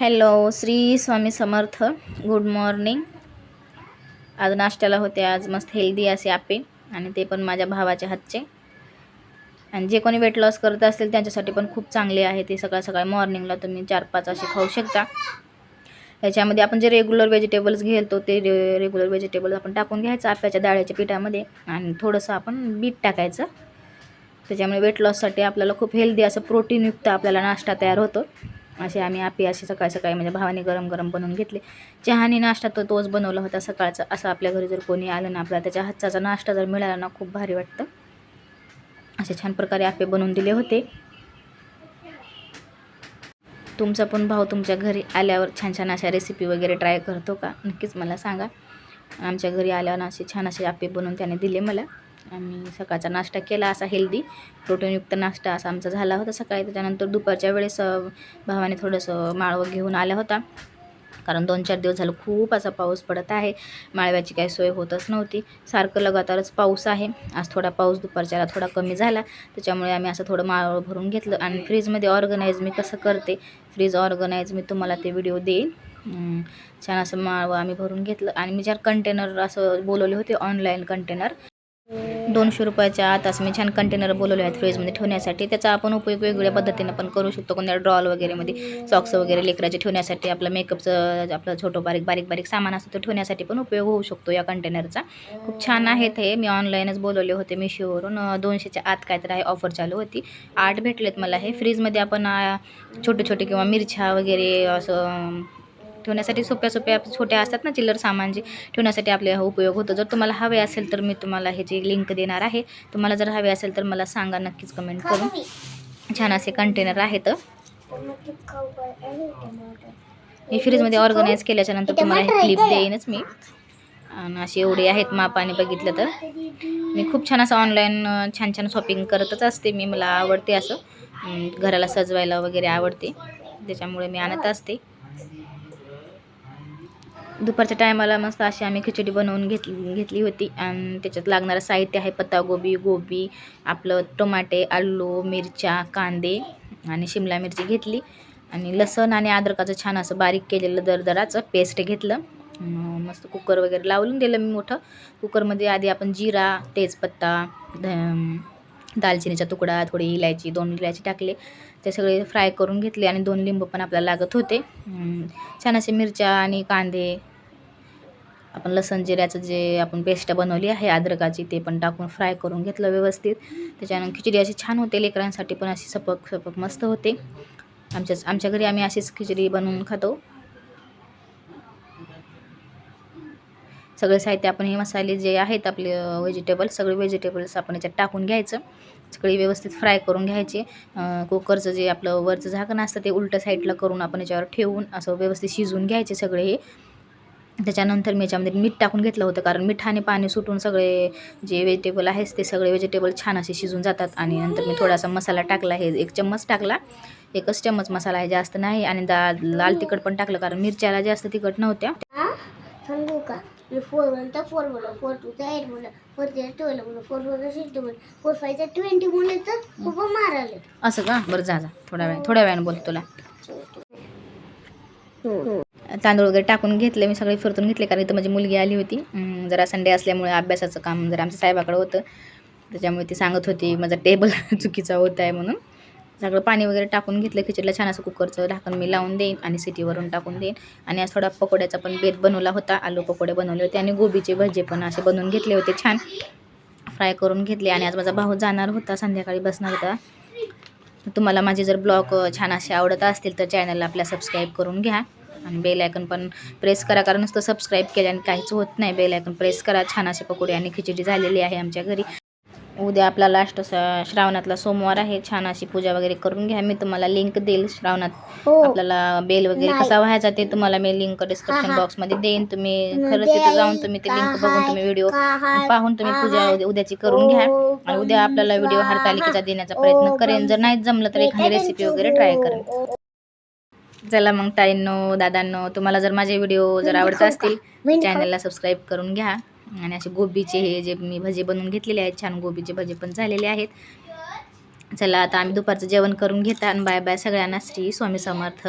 Hello Shri Swami Samarth good morning आज नाश्त्याला होते आज मस्त हेल्दी असे आपे आणि ते पण माझ्या भावाच्या हातचे. आणि जे कोणी वेट लॉस करत असतील त्यांच्यासाठी पण खूप चांगले आहे ते सकाळ सकाळ मॉर्निंगला तुम्ही चार पाच असे खाऊ शकता. याच्यामध्ये आपण जे रेग्युलर व्हेजिटेबल्स घेतो ते रे रेग्युलर व्हेजिटेबल्स आपण टाकून घ्यायचं आप्याच्या डाळ्याच्या पिठामध्ये आणि थोडंसं आपण बीट टाकायचं. त्याच्यामुळे वेट लॉससाठी आपल्याला खूप हेल्दी असं प्रोटीनयुक्त आपल्याला नाश्ता तयार होतो. असे आम्ही आपी असे सकाळी सकाळी म्हणजे भावाने गरम गरम बनवून घेतले. चहाने नाश्ता तो तोच बनवला होता सकाळचा. असं आपल्या घरी जर कोणी आलं ना आपला त्याच्या हातचा नाश्ता जर मिळाला ना खूप भारी वाटतं. असे छान प्रकारे आपे बनवून दिले होते. तुमचा पण भाऊ तुमच्या घरी आल्यावर छान छान अशा रेसिपी वगैरे ट्राय करतो का? नक्कीच मला सांगा. आमच्या घरी आल्यावर असे छान असे आपे बनवून त्याने दिले मला. आम्ही सकाळचा नाश्ता केला असा हेल्दी प्रोटीनयुक्त नाश्ता असा आमचा झाला होता सकाळी. त्याच्यानंतर दुपारच्या वेळेस भावाने थोडंसं माळवं घेऊन आला होता कारण दोन चार दिवस झालं खूप असा पाऊस पडत आहे. माळव्याची काही सोय होतच नव्हती. सारखं लगातारच पाऊस आहे. आज थोडा पाऊस दुपारच्याला थोडा कमी झाला. त्याच्यामुळे आम्ही असं थोडं माळवं भरून घेतलं. आणि फ्रीजमध्ये ऑर्गनाईज मी कसं करते? फ्रीज ऑर्गनाईज मी तुम्हाला ते व्हिडिओ देईन. छान असं माळवं आम्ही भरून घेतलं. आणि मी ज्या कंटेनर असं बोलवले होते ऑनलाईन कंटेनर दोनशे रुपयाच्या आत असं मी छान कंटेनर बोलवले आहेत फ्रीजमध्ये ठेवण्यासाठी. त्याचा आपण उपयोग वेगवेगळ्या पद्धतीनं पण करू शकतो. कोणत्या ड्रॉल वगैरेमध्ये सॉक्स वगैरे लेकराचे ठेवण्यासाठी आपलं मेकअपचं आपलं छोटं बारीक बारीक बारीक सामान असतं ते ठेवण्यासाठी पण उपयोग होऊ शकतो या कंटेनरचा खूप छान आहेत हे. मी ऑनलाईनच बोलवले होते मिशोवरून. दोनशेच्या आत काहीतरी आहे ऑफर चालू होती. आठ भेटलेत मला हे. फ्रीजमध्ये आपण छोटे छोटे किंवा मिरच्या वगैरे असं ठेवण्यासाठी सोप्या सोप्या छोट्या असतात ना चिल्लर सामान जे ठेवण्यासाठी आपले हा उपयोग होतो. जर तुम्हाला हवे असेल तर मी तुम्हाला ह्याची लिंक देणार आहे तुम्हाला जर हवे असेल तर मला सांगा नक्कीच कमेंट करून. छान असे कंटेनर आहेत. हे फ्रीजमध्ये ऑर्गनाईज केल्याच्यानंतर तुम्हाला हे क्लिप देईनच मी. आणि असे एवढे आहेत मापाने बघितलं तर. मी खूप छान असं ऑनलाईन छान छान शॉपिंग करतच असते. मी मला आवडते असं. घराला सजवायला वगैरे आवडते. त्याच्यामुळे मी आणत असते. दुपारच्या टायमाला मस्त अशी आम्ही खिचडी बनवून घेतली घेतली होती. आणि त्याच्यात लागणारं साहित्य आहे पत्तागोबी गोबी आपलं टोमाटे आलू मिरच्या कांदे आणि शिमला मिरची घेतली. आणि लसण आणि अद्रकाचं छान असं बारीक केलेलं दरदराचं पेस्ट घेतलं. मस्त कुकर वगैरे लावून दिलं मी मोठं. कुकरमध्ये आधी आपण जिरा तेजपत्ता ध- दालचिनीचा तुकडा थोडी इलायची दोन इलायची टाकले. ते सगळे फ्राय करून घेतले आणि दोन लिंबू पण आपल्याला लागत होते. छान असे मिरच्या आणि कांदे आपण लसण जिऱ्याचं जे आपण पेस्ट बनवली आहे अद्रकाची ते पण टाकून फ्राय करून घेतलं व्यवस्थित. त्याच्यानंतर खिचडी अशी छान होते लेकरांसाठी पण अशी सपक सपक मस्त होते. आमच्या आमच्या घरी आम्ही अशीच खिचडी बनवून खातो. सगळे साहित्य आपण हे मसाले जे आहेत आपले व्हेजिटेबल सगळे व्हेजिटेबल्स आपण याच्यात टाकून घ्यायचं. सगळी व्यवस्थित फ्राय करून घ्यायचे. कुकरचं जे आपलं वरचं झाकण असतं ते उलट साईडला करून आपण याच्यावर ठेवून असं व्यवस्थित शिजवून घ्यायचे सगळे हे. त्याच्यानंतर मी याच्यामध्ये मीठ टाकून घेतलं होतं कारण मिठाने पाणी सुटून सगळे जे व्हेजिटेबल आहेत ते सगळे व्हेजिटेबल छान असे शिजून जातात. आणि नंतर मी थोडासा मसाला टाकला आहे एक चम्मच टाकला. एकच चम्मच मसाला आहे जास्त नाही आणि दा लाल तिखट पण टाकलं कारण मिरच्याला जास्त तिखट नव्हत्या. सांगू का? फोर वनचा फोर बोला फोर टूचा एट बोला फोर थ्रीचा ट्वेल्व बोला फोर फोरचा सिक्स्टी बोला फोर फायचा ट्वेंटी बोलले तर खूप माराले असं का? बरं जा जा. थोड्या वेळ थोड्या वेळाने बोलतो तुला. तांदूळ वगैरे टाकून घेतले मी सगळे फिरतून घेतले कारण इथं माझी मुलगी आली होती. जरा संडे असल्यामुळे अभ्यासाचं काम जरा आमच्या साहेबाकडे होतं. त्याच्यामुळे ती सांगत होती माझा टेबल चुकीचा होत आहे म्हणून. सगळं पाणी वगैरे टाकून घेतलं खिचडीला छान असं कुकरचं ढाकण मी लावून देईन आणि सिटीवरून टाकून देईन. आणि आज थोडा पकोड्याचा पण बेत बनवला होता आलू पकोडे बनवले होते आणि गोबीचे भजे पण असे बनवून घेतले होते छान. फ्राय करून घेतले आणि आज माझा भाऊ जाणार होता संध्याकाळी बसणार होता. तुम्हाला माझे जर ब्लॉग छान असे आवडत असतील तर चॅनलला आपल्या सबस्क्राईब करून घ्या. आणि बेल आयकन पण प्रेस करा. कारण नुसतं सबस्क्राईब केल्याने काहीच होत नाही. बेल आयकन प्रेस करा. छान असे पकोडे आणि खिचडी झालेली आहे आमच्या घरी. उद्या आपला लास्ट श्रावणातला सोमवार आहे. छान अशी पूजा वगैरे करून घ्या. मी तुम्हाला लिंक देईल श्रावणात. हो. आपल्याला बेल वगैरे नाही. कसा व्हायचा ते तुम्हाला मी लिंक डिस्क्रिप्शन हा, हा. बॉक्समध्ये देईन. तुम्ही खरंच तिथे जाऊन तुम्ही ते लिंक बघून तुम्ही व्हिडिओ पाहून तुम्ही पूजा उद्या- उद्याची करून घ्या. आणि उद्या आपल्याला व्हिडिओ हरतालिकेचा देण्याचा प्रयत्न करेन. जर नाहीच जमलं तर एखादी रेसिपी वगैरे ट्राय करेन. चला मग ताईंनो दादांनो तुम्हाला जर माझे व्हिडिओ जर आवडत असतील चॅनलला सबस्क्राईब करून घ्या. आणि असे गोबीचे हे जे मी भजे बनवून घेतलेले आहेत छान गोबीचे भजे पण झालेले आहेत. चला आता आम्ही दुपारचं जेवण करून घेता आणि बाय बाय सगळ्यांना श्री स्वामी समर्थ.